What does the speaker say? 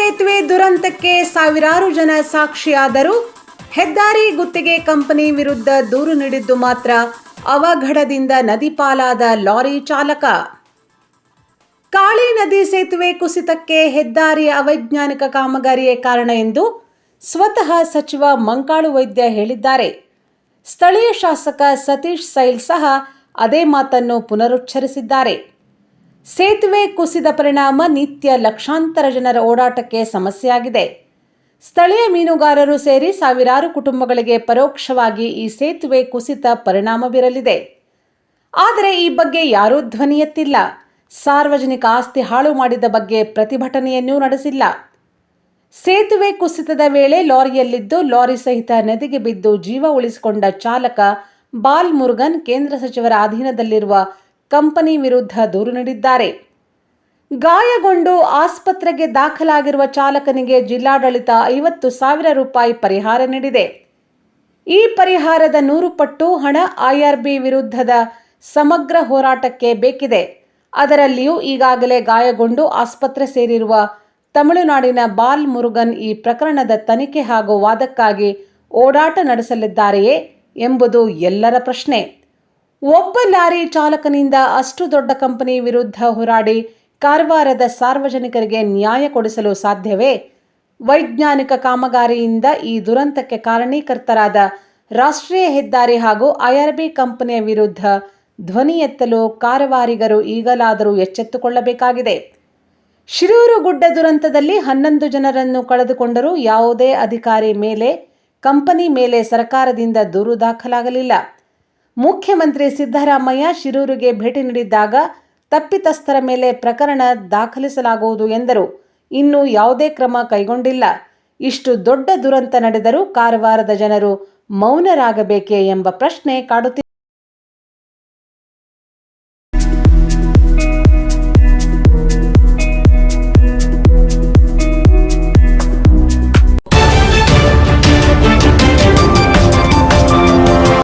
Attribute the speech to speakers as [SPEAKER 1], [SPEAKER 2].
[SPEAKER 1] ಸೇತುವೆ ದುರಂತಕ್ಕೆ ಸಾವಿರಾರು ಜನ ಸಾಕ್ಷಿಯಾದರೂ ಹೆದ್ದಾರಿ ಗುತ್ತಿಗೆ ಕಂಪನಿ ವಿರುದ್ಧ ದೂರು ನೀಡಿದ್ದು ಮಾತ್ರ ಅವಘಡದಿಂದ ನದಿ ಪಾಲಾದ ಲಾರಿ ಚಾಲಕ. ಕಾಳಿ ನದಿ ಸೇತುವೆ ಕುಸಿತಕ್ಕೆ ಹೆದ್ದಾರಿ ಅವೈಜ್ಞಾನಿಕ ಕಾಮಗಾರಿಯೇ ಕಾರಣ ಎಂದು ಸ್ವತಃ ಸಚಿವ ಮಂಕಾಳು ವೈದ್ಯ ಹೇಳಿದ್ದಾರೆ. ಸ್ಥಳೀಯ ಶಾಸಕ ಸತೀಶ್ ಸೈಲ್ ಸಹ ಅದೇ ಮಾತನ್ನು ಪುನರುಚ್ಚರಿಸಿದ್ದಾರೆ. ಸೇತುವೆ ಕುಸಿದ ಪರಿಣಾಮ ನಿತ್ಯ ಲಕ್ಷಾಂತರ ಜನರ ಓಡಾಟಕ್ಕೆ ಸಮಸ್ಯೆಯಾಗಿದೆ. ಸ್ಥಳೀಯ ಮೀನುಗಾರರು ಸೇರಿ ಸಾವಿರಾರು ಕುಟುಂಬಗಳಿಗೆ ಪರೋಕ್ಷವಾಗಿ ಈ ಸೇತುವೆ ಕುಸಿತ ಪರಿಣಾಮ ಬೀರಲಿದೆ. ಆದರೆ ಈ ಬಗ್ಗೆ ಯಾರೂ ಧ್ವನಿ ಎತ್ತಿಲ್ಲ. ಸಾರ್ವಜನಿಕ ಆಸ್ತಿ ಹಾಳು ಮಾಡಿದ ಬಗ್ಗೆ ಪ್ರತಿಭಟನೆಯನ್ನೂ ನಡೆಸಿಲ್ಲ. ಸೇತುವೆ ಕುಸಿತದ ವೇಳೆ ಲಾರಿಯಲ್ಲಿದ್ದು ಲಾರಿ ಸಹಿತ ನದಿಗೆ ಬಿದ್ದು ಜೀವ ಉಳಿಸಿಕೊಂಡ ಚಾಲಕ ಬಾಲ್ ಮುರುಗನ್ ಕೇಂದ್ರ ಸಚಿವರ ಅಧೀನದಲ್ಲಿರುವ ಕಂಪನಿ ವಿರುದ್ಧ ದೂರು ನೀಡಿದ್ದಾರೆ. ಗಾಯಗೊಂಡು ಆಸ್ಪತ್ರೆಗೆ ದಾಖಲಾಗಿರುವ ಚಾಲಕನಿಗೆ ಜಿಲ್ಲಾಡಳಿತ ಐವತ್ತು ಸಾವಿರ ರೂಪಾಯಿ ಪರಿಹಾರ ನೀಡಿದೆ. ಈ ಪರಿಹಾರದ ನೂರು ಪಟ್ಟು ಹಣ ಐಆರ್ಬಿ ವಿರುದ್ಧದ ಸಮಗ್ರ ಹೋರಾಟಕ್ಕೆ ಬೇಕಿದೆ. ಅದರಲ್ಲಿಯೂ ಈಗಾಗಲೇ ಗಾಯಗೊಂಡು ಆಸ್ಪತ್ರೆ ಸೇರಿರುವ ತಮಿಳುನಾಡಿನ ಬಾಲ್ ಮುರುಗನ್ ಈ ಪ್ರಕರಣದ ತನಿಖೆ ಹಾಗೂ ವಾದಕ್ಕಾಗಿ ಓಡಾಟ ನಡೆಸಲಿದ್ದಾರೆಯೇ ಎಂಬುದು ಎಲ್ಲರ ಪ್ರಶ್ನೆ. ಒಬ್ಬ ಲಾರಿ ಚಾಲಕನಿಂದ ಅಷ್ಟು ದೊಡ್ಡ ಕಂಪನಿ ವಿರುದ್ಧ ಹೋರಾಡಿ ಕಾರವಾರದ ಸಾರ್ವಜನಿಕರಿಗೆ ನ್ಯಾಯ ಕೊಡಿಸಲು ಸಾಧ್ಯವೇ? ವೈಜ್ಞಾನಿಕ ಕಾಮಗಾರಿಯಿಂದ ಈ ದುರಂತಕ್ಕೆ ಕಾರಣೀಕರ್ತರಾದ ರಾಷ್ಟ್ರೀಯ ಹೆದ್ದಾರಿ ಹಾಗೂ ಐಆರ್ಬಿ ಕಂಪನಿಯ ವಿರುದ್ಧ ಧ್ವನಿ ಎತ್ತಲು ಕಾರವಾರಿಗರು ಈಗಲಾದರೂ ಎಚ್ಚೆತ್ತುಕೊಳ್ಳಬೇಕಾಗಿದೆ. ಶಿರೂರು ಗುಡ್ಡ ದುರಂತದಲ್ಲಿ ಹನ್ನೊಂದು ಜನರನ್ನು ಕಳೆದುಕೊಂಡರೂ ಯಾವುದೇ ಅಧಿಕಾರಿ ಮೇಲೆ, ಕಂಪನಿ ಮೇಲೆ ಸರ್ಕಾರದಿಂದ ದೂರು ದಾಖಲಾಗಲಿಲ್ಲ. ಮುಖ್ಯಮಂತ್ರಿ ಸಿದ್ದರಾಮಯ್ಯ ಶಿರೂರಿಗೆ ಭೇಟಿ ನೀಡಿದ್ದಾಗ ತಪ್ಪಿತಸ್ಥರ ಮೇಲೆ ಪ್ರಕರಣ ದಾಖಲಿಸಲಾಗುವುದು ಎಂದರು. ಇನ್ನೂ ಯಾವುದೇ ಕ್ರಮ ಕೈಗೊಂಡಿಲ್ಲ. ಇಷ್ಟು ದೊಡ್ಡ ದುರಂತ ನಡೆದರೂ ಕಾರವಾರದ ಜನರು ಮೌನರಾಗಬೇಕೇ ಎಂಬ ಪ್ರಶ್ನೆ ಕಾಡುತ್ತಿದೆ.